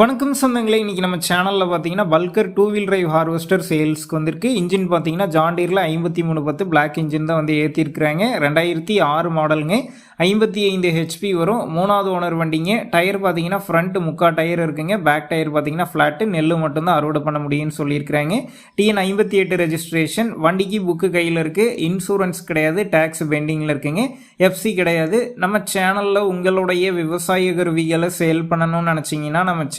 வணக்கம் சொந்தங்களே இன்றைக்கி நம்ம சேனலில் பார்த்தீங்கன்னா பல்கர் டூ வீல் டிரைவ் ஹார்வெஸ்டர் சேல்ஸ்க்கு வந்திருக்கு. இன்ஜின் பார்த்தீங்கன்னா ஜாண்டீரில் ஐம்பத்தி மூணு பத்து பிளாக் இன்ஜின் தான் வந்து ஏற்றிருக்கிறாங்க ரெண்டாயிரத்தி ஆறு மாடலுங்க ஐம்பத்தி ஐந்து ஹெச்பி வரும். மூணாவது ஓனர் வண்டிங்க. டயர் பார்த்தீங்கன்னா ஃப்ரண்ட் முக்கா டயர் இருக்குங்க. பேக் டயர் பார்த்தீங்கன்னா ஃப்ளாட்டு நெல் மட்டும்தான் அறுவடை பண்ண முடியும்னு சொல்லியிருக்கிறாங்க. டிஎன் ஐம்பத்தி எட்டு ரெஜிஸ்ட்ரேஷன் வண்டிக்கு புக்கு கையில் இருக்குது இன்சூரன்ஸ் கிடையாது. டேக்ஸ் பெண்டிங்கில் இருக்குங்க. எஃப்சி கிடையாது. நம்ம சேனலில் உங்களுடைய விவசாய கருவிகளை சேல் பண்ணணும்னு நினச்சிங்கன்னா நம்ம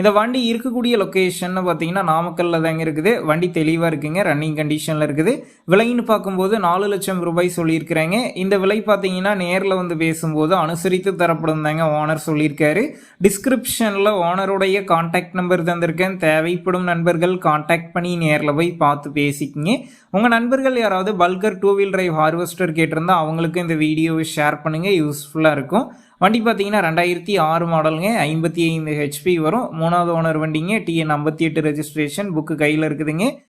இந்த வண்டி இருக்கக்கூடிய லொக்கேஷன் பார்த்தீங்கன்னா நாமக்கல்ல தாங்க இருக்குது. வண்டி தெளிவாக இருக்குங்க ரன்னிங் கண்டிஷனில் இருக்குது. விலைன்னு பார்க்கும்போது நாலு லட்சம் ரூபாய் சொல்லியிருக்கிறாங்க. இந்த விலை பார்த்தீங்கன்னா நேரில் வந்து பேசும்போது அனுசரித்து தரப்படும் தாங்க ஓனர் சொல்லியிருக்காரு. டிஸ்கிரிப்ஷனில் ஓனருடைய காண்டாக்ட் நம்பர் தந்திருக்கேன். தேவைப்படும் நண்பர்கள் காண்டாக்ட் பண்ணி நேரில் போய் பார்த்து பேசிக்கிங்க. உங்கள் நண்பர்கள் யாராவது பல்கர் டூ வீல் டிரைவ் ஹார்வெஸ்டர் கேட்டிருந்தா அவங்களுக்கு இந்த வீடியோவை ஷேர் பண்ணுங்கள் யூஸ்ஃபுல்லாக இருக்கும். வண்டி பார்த்தீங்கன்னா ரெண்டாயிரத்தி ஆறு மாடலுங்க. ஐம்பத்தி ஐந்து ஹெச்பி வரும். மூணாவது ஓனர் வண்டிங்க. டிஎன் ஐம்பத்தி எட்டு ரெஜிஸ்ட்ரேஷன் புக்கு கையில் இருக்குதுங்க.